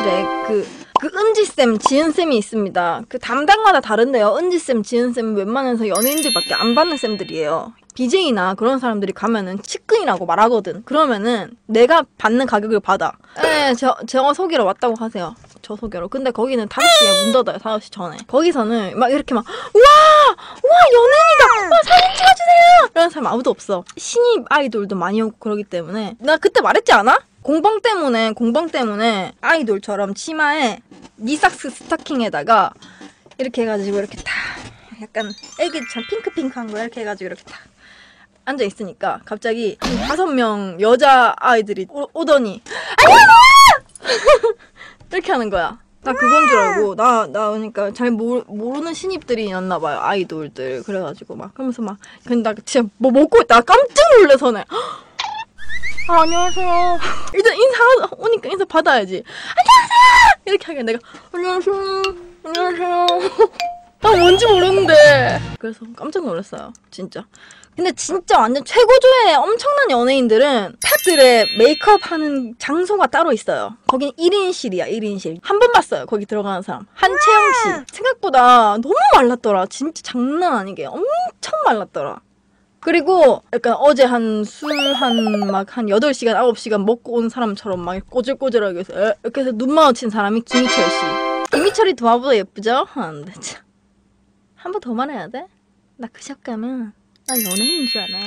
사무실에 그, 그 은지쌤, 지은쌤이 있습니다. 그 담당마다 다른데요. 은지쌤, 지은쌤은 웬만해서 연예인들밖에 안 받는 쌤들이에요. BJ나 그런 사람들이 가면은 측근이라고 말하거든. 그러면은 내가 받는 가격을 받아. 예, 저, 제가 소개로 왔다고 하세요. 저 소개로. 근데 거기는 5시에 문 닫아요. 5시 전에. 거기서는 막 이렇게 막, 우와! 우와, 연예인이다! 와, 사진 찍어주세요! 이런 사람 아무도 없어. 신입 아이돌도 많이 오고 그러기 때문에. 나 그때 말했지 않아? 공방 때문에, 공방 때문에 아이돌처럼 치마에 니삭스 스타킹에다가 이렇게 해가지고 이렇게 다 약간 애기처럼 핑크핑크한 거 이렇게 해가지고 이렇게 다 앉아 있으니까 갑자기 한 다섯 명 여자 아이들이 오, 오더니 안녕하세요 이렇게 하는 거야. 나 그건 줄 알고 나나 그러니까 잘 모르, 모르는 신입들이었나 봐요 아이돌들. 그래가지고 막 그러면서 막 근데 나 진짜 뭐 먹고 있다가 깜짝 놀라서네 아, 안녕하세요 일단 인사 오니까 인사 받아야지 안녕하세요 이렇게 하게 내가 안녕하세요 안녕하세요 나 뭔지 모르는데 그래서 깜짝 놀랐어요 진짜 근데 진짜 완전 최고조의 엄청난 연예인들은 탑들의 메이크업 하는 장소가 따로 있어요. 거긴 1인실이야, 1인실. 한 번 봤어요, 거기 들어가는 사람. 한채영 씨. 생각보다 너무 말랐더라. 진짜 장난 아니게. 엄청 말랐더라. 그리고 약간 어제 한 술 한 막 한 8시간, 9시간 먹고 온 사람처럼 막 꼬질꼬질하게 해서 에? 이렇게 해서 눈 마주친 사람이 김희철 씨. 김희철이 도화보다 예쁘죠? 하는데 참. 한 번 더 말해야 돼? 나 그 샵 가면 나 연예인인 줄 알아.